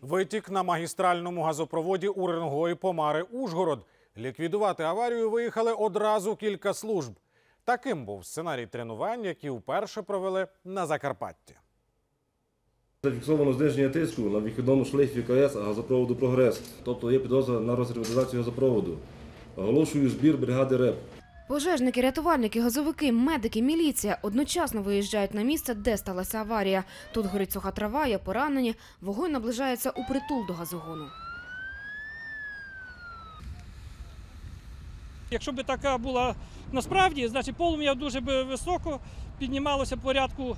Витік на магістральному газопроводі Уренгої Помари Ужгород. Ліквідувати аварію виїхали одразу кілька служб. Таким був сценарій тренувань, які вперше провели на Закарпатті. Зафіксовано зниження тиску на вихідному шлейфі КС газопроводу Прогрес, тобто є підозра на розревізацію газопроводу. Оголошую збір бригади РЕП. Пожежники, рятувальники, газовики, медики, міліція одночасно виїжджають на місце, де сталася аварія. Тут горить суха трава, є поранені. Вогонь наближається у притул до газогону. Якщо б така була насправді, значить полум'я дуже би високо піднімалося порядку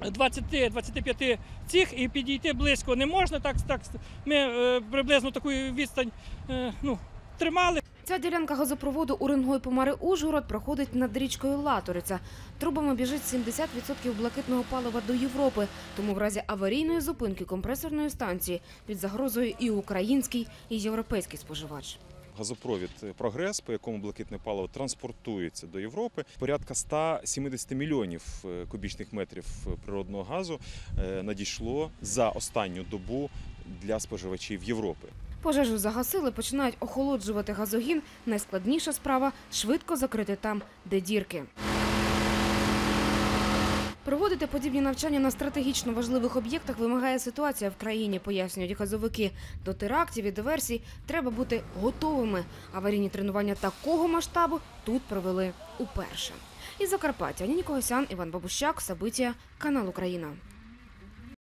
20-25 цих і підійти близько не можна. Так, так ми е, приблизно таку відстань е, ну, тримали. Ця ділянка газопроводу Уренгой Помари Ужгород проходить над річкою Латориця. Трубами біжить 70% блакитного палива до Європи. Тому в разі аварійної зупинки компресорної станції під загрозою і український, і європейський споживач. газопровід прогрес, по якому блакитне паливо транспортується до Європи. Порядка 170 мільйонів е, кубічних метрів природного газу е, надійшло за останню добу для споживачів Європи. Пожежу загасили, починають охолоджувати газогін. Найскладніша справа швидко закрити там, де дірки. Проводити подібні навчання на стратегічно важливих об'єктах вимагає ситуація в країні, пояснюють газовики. До терактів і диверсій треба бути готовими. Аварійні тренування такого масштабу тут провели уперше. Із Закарпаття Ніні Когосян, Іван Бабущак, Сабиття, канал Україна.